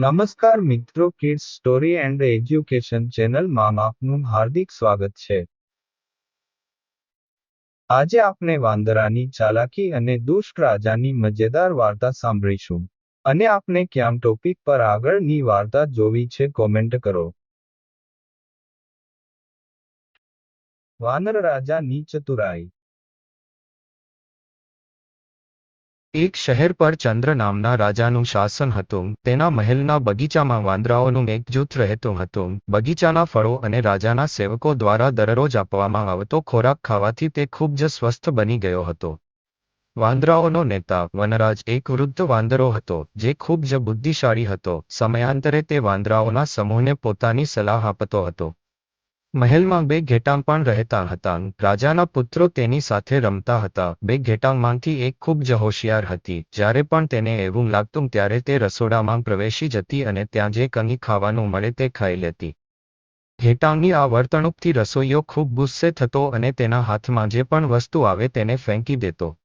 નમસ્કાર મિત્રો kids story and education ચેનલમાં આપનું હાર્દિક સ્વાગત છે. આજે આપણે વાંદરાની ચાલાકી અને દુષ્ટ રાજાની મજેદાર વાર્તા સાંભળીશું. અને આપને ક્યાં ટોપિક પર આગળની વાર્તા જોવી છે કોમેન્ટ કરો. વાનર રાજાની ચતુરાઈ. એક શહેર પર ચંદ્ર નામના રાજાનું શાસન હતું. તેના મહેલના બગીચામાં વાંદરાઓનું એક જૂથ રહેતું હતું. બગીચાના ફળો અને રાજાના સેવકો દ્વારા દરરોજ આપવામાં આવતો ખોરાક ખાવાથી તે ખૂબ જ સ્વસ્થ બની ગયો હતો. વાંદરાઓનો નેતા વનરાજ એક વૃદ્ધ વાંદરો હતો, જે ખૂબ જ બુદ્ધિશાળી હતો. સમયાંતરે તે વાંદરાઓના સમૂહને પોતાની સલાહ આપતો હતો. મહેલમાં બે ઘેટાં પણ રહેતા હતા. રાજાના પુત્રો તેની સાથે રમતા હતા. બે ઘેટાંમાંથી એક ખૂબ જ હોશિયાર હતી. જ્યારે પણ તેને એવું લાગતું ત્યારે તે રસોડામાં પ્રવેશી જતી અને ત્યાં જે કંઈ ખાવાનું મળે તે ખાઈ લેતી. ઘેટાંની આ વર્તણૂકથી રસોઈયો ખૂબ ગુસ્સે થતો અને તેના હાથમાં જે પણ વસ્તુ આવે તેને ફેંકી દેતો.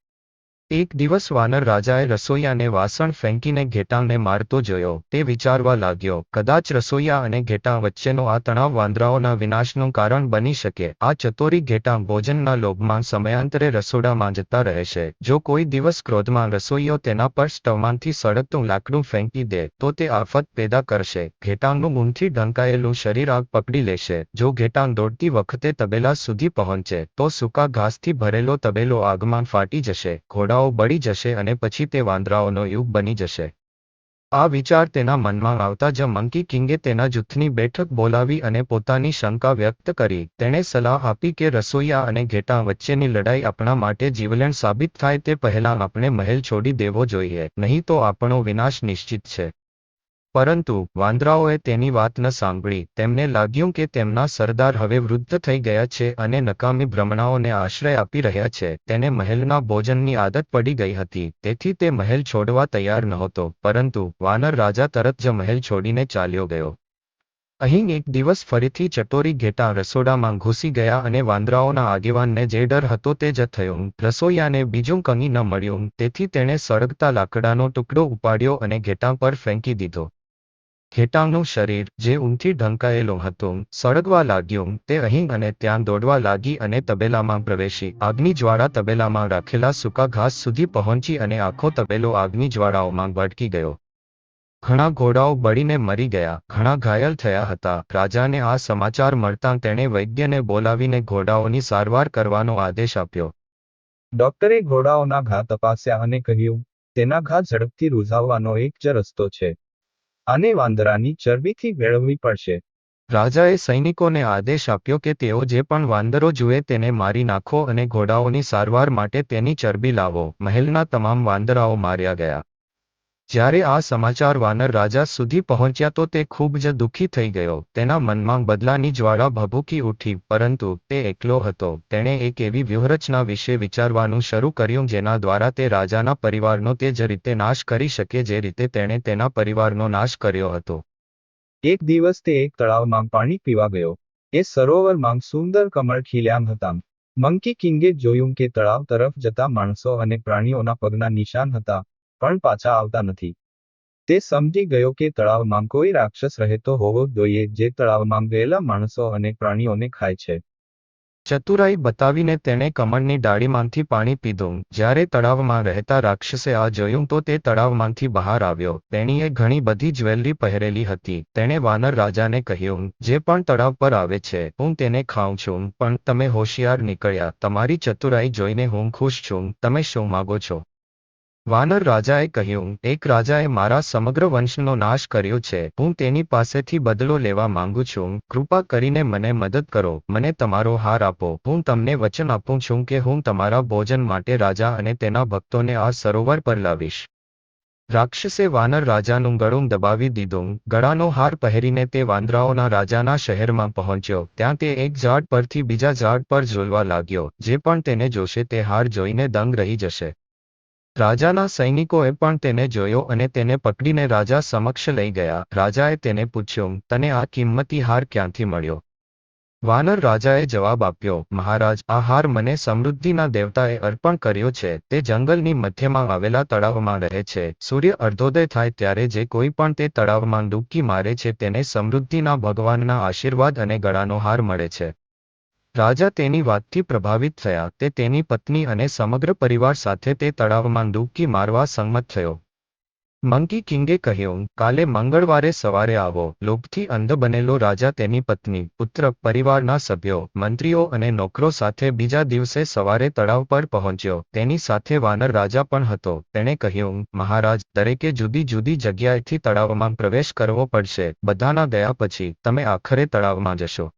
એક દિવસ વાનર રાજાએ રસોઈયાને વાસણ ફેંકીને ઘેટાંને મારતો જોયો. તે વિચારવા લાગ્યો, કદાચ રસોઈયા અને ઘેટાં વચ્ચેનો આ તણાવ વાંદરાઓના વિનાશનું કારણ બની શકે. આ ચતોરી ઘેટાં ભોજનના લોભમાં સમયાંતરે રસોડામાં જતા રહેશે. જો કોઈ દિવસ ક્રોધમાં રસોઈયો તેના પર સ્ટવમાંથી સળગતું લાકડું ફેંકી દે, તો તે આફત પેદા કરશે. ઘેટાંનું ઊંથી ઢંકાયેલું શરીર આગ પકડી લેશે. જો ઘેટાં દોડતી વખતે તબેલા સુધી પહોંચે, તો સૂકા ઘાસથી ભરેલો તબેલો આગમાં ફાટી જશે. ઘોડા વાંદરાઓ બળી જશે અને પછી તે વાંદરાઓનો યુગ બની જશે. આ વિચાર તેના મનમાં આવતા જ મંકી કિંગે તેના જૂથની બેઠક બોલાવી અને પોતાની શંકા વ્યક્ત કરી. તેણે સલાહ આપી કે રસોઈયા અને ઘેટા વચ્ચેની લડાઈ આપણા માટે જીવલેણ સાબિત થાય તે પહેલાં આપણે મહેલ છોડી દેવો જોઈએ, નહીં તો આપણો વિનાશ નિશ્ચિત છે. પરંતુ વાંદરાઓએ તેની વાત ન સાંભળી. તેમને લાગ્યું કે તેમના સરદાર હવે વૃદ્ધ થઈ ગયા છે અને નકામી ભ્રમણાઓને આશ્રય આપી રહ્યા છે. તેને મહેલના ભોજનની આદત પડી ગઈ હતી. તેથી તે મહેલ છોડવા તૈયાર નહોતો, પરંતુ વાનર રાજા તરત જ મહેલ છોડીને ચાલ્યો ગયો. અહીં એક દિવસ ફરીથી ચટોરી ઘેટા રસોડામાં ઘૂસી ગયા અને વાંદરાઓના આગેવાનને જે ડર હતો તે જ થયો. રસોઈયાને બીજું કંઈ ન મળ્યું. તેથી તેણે સળગતા લાકડાનો ટુકડો ઉપાડ્યો અને ઘેટા પર ફેંકી દીધો. ઘેટાંનું શરીર જે ઊંથી ઢંકાયેલું હતું, સળગવા લાગ્યું, તે અહીં અને ત્યાં દોડવા લાગી અને તબેલામાં પ્રવેશી. આગની જ્વાળા તબેલામાં રાખેલા સૂકા ઘાસ સુધી પહોંચી અને આખો તબેલો આગની ભટકી ગયો. ઘણા ઘોડાઓ બળીને મરી ગયા, ઘણા ઘાયલ થયા હતા. રાજાને આ સમાચાર મળતાં તેણે વૈદ્યને બોલાવીને ઘોડાઓની સારવાર કરવાનો આદેશ આપ્યો. ડોક્ટરે ઘોડાઓના ઘા તપાસ્યા અને કહ્યું, તેના ઘા ઝડપથી રૂઝાવવાનો એક જ રસ્તો છે. આને વાંદરાની ચરબીથી મેળવવી પડશે. રાજાએ સૈનિકોને આદેશ આપ્યો કે તેઓ જે પણ વાંદરો જુએ તેને મારી નાખો અને ઘોડાઓની સારવાર માટે તેની ચરબી લાવો. મહેલના તમામ વાંદરાઓ માર્યા ગયા. જ્યારે આ સમાચાર વાનર રાજા સુધી પહોંચ્યા તો તે ખૂબ જ દુઃખી થઈ ગયો. તેના મનમાં બદલાની જ્વાળા ભભૂકી ઉઠી, પરંતુ તે એકલો હતો. તેણે એક એવી વ્યૂહરચના વિશે વિચારવાનું શરૂ કર્યું જેના દ્વારા તે રાજાના પરિવારનો તે જ રીતે નાશ કરી શકે જે રીતે તેણે તેના પરિવારનો નાશ કર્યો હતો. એક દિવસ તે એક તળાવમાં પાણી પીવા ગયો. એ સરોવરમાં સુંદર કમળ ખીલ્યામ હતા. મંકી કિંગે જોયું કે તળાવ તરફ જતા માણસો અને પ્રાણીઓના પગના નિશાન હતા. પણ પાછા આવતા નથી. તે સમજી ગયો કે તળાવમાં કોઈ રાક્ષસ રહેતો હોવો જોઈએ જે તળાવમાં ગયેલા માણસો અને પ્રાણીઓને ખાય છે. ચતુરાઈ બતાવીને તેણે કમળની ડાળીમાંથી પાણી પીધું. જ્યારે તળાવમાં રહેતા રાક્ષસે આ જોયું તો તે તળાવમાંથી બહાર આવ્યો. તેણીએ ઘણી બધી જ્વેલરી પહેરેલી હતી. તેણે વાનર રાજાને કહ્યું, જે પણ તળાવ પર આવે છે, હું તેને ખાઉં છું. પણ તમે હોશિયાર નીકળ્યા. તમારી ચતુરાઈ જોઈને હું ખુશ છું. તમે શું માગો છો? વાનર રાજાએ કહ્યું, એક રાજાએ મારા સમગ્ર વંશનો નાશ કર્યો છે. હું તેની પાસેથી બદલો લેવા માંગુ છું. કૃપા કરીને મને મદદ કરો. મને તમારો હાર આપો. હું તમને વચન આપું છું કે હું તમારા ભોજન માટે રાજા અને તેના ભક્તોને આ સરોવર પર લાવીશ. રાક્ષસે વાનર રાજાનું ગળું દબાવી દીધું. ગળાનો હાર પહેરીને તે વાંદરાઓના રાજાના શહેરમાં પહોંચ્યો. ત્યાં તે એક ઝાડ પરથી બીજા ઝાડ પર ઝૂલવા લાગ્યો. જે પણ તેને જોશે તે હાર જોઈને દંગ રહી જશે. રાજાના સૈનિકોએ પણ તેને જોયો અને તેને પકડીને રાજા સમક્ષ લઈ ગયા. રાજાએ તેને પૂછ્યું, તને આ કિંમતી હાર ક્યાંથી મળ્યો? વાનર રાજાએ જવાબ આપ્યો, મહારાજ, આ હાર મને સમૃદ્ધિના દેવતાએ અર્પણ કર્યો છે. તે જંગલની મધ્યમાં આવેલા તળાવમાં રહે છે. સૂર્ય અર્ધોદય થાય ત્યારે જે કોઈ પણ તે તળાવમાં ડૂબકી મારે છે, તેને સમૃદ્ધિના ભગવાનના આશીર્વાદ અને ગળાનો હાર મળે છે. રાજા તેની વાતથી પ્રભાવિત થયા તે તેની પત્ની અને સમગ્ર પરિવાર સાથે તે તળાવમાં ડૂબકી મારવા સંમત થયો. મંકી કિંગે કહ્યું, કાલે મંગળવારે સવારે આવો. લોભથી અંધ બનેલો રાજા તેની પત્ની, પુત્ર, પરિવારના સભ્યો, મંત્રીઓ અને નોકરો સાથે બીજા દિવસે સવારે તળાવ પર પહોંચ્યો. તેની સાથે વાનર રાજા પણ હતો. તેણે કહ્યું, મહારાજ, દરેકે જુદી જુદી જગ્યાએથી તળાવમાં પ્રવેશ કરવો પડશે. બધાના ગયા પછી તમે આખરે તળાવમાં જશો.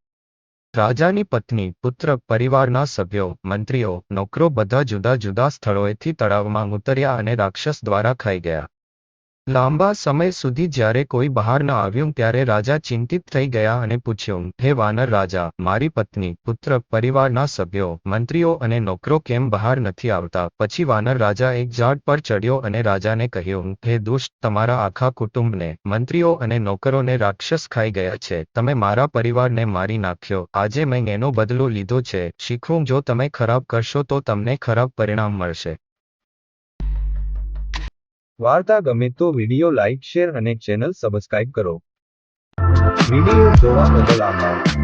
રાજાની પત્ની, પુત્ર, પરિવારના સભ્યો, મંત્રીઓ, નોકરો બધા જુદા જુદા સ્થળોએથી તળાવમાં ઉતર્યા અને રાક્ષસ દ્વારા ખાઈ ગયા. લાંબા સમય સુધી જ્યારે કોઈ બહાર ન આવ્યું ત્યારે રાજા ચિંતિત થઈ ગયા અને પૂછ્યું, હે વાનર રાજા, મારી પત્ની, પુત્ર, પરિવારના સભ્યો, મંત્રીઓ અને નોકરો કેમ બહાર નથી આવતા? પછી વાનર રાજા એક ઝાડ પર ચડ્યો અને રાજાને કહ્યું, હે દુષ્ટ, તમારા આખા કુટુંબને, મંત્રીઓ અને નોકરોને રાક્ષસ ખાઈ ગયા છે. તમે મારા પરિવારને મારી નાખ્યો. આજે મેં એનો બદલો લીધો છે. શીખવું જો તમે ખરાબ કરશો તો તમને ખરાબ પરિણામ મળશે. વાર્તા ગમે તો વીડિયો લાઈક શેર અને ચેનલ સબસ્ક્રાઇબ કરો. વીડિયો જોવા બદલ આભાર.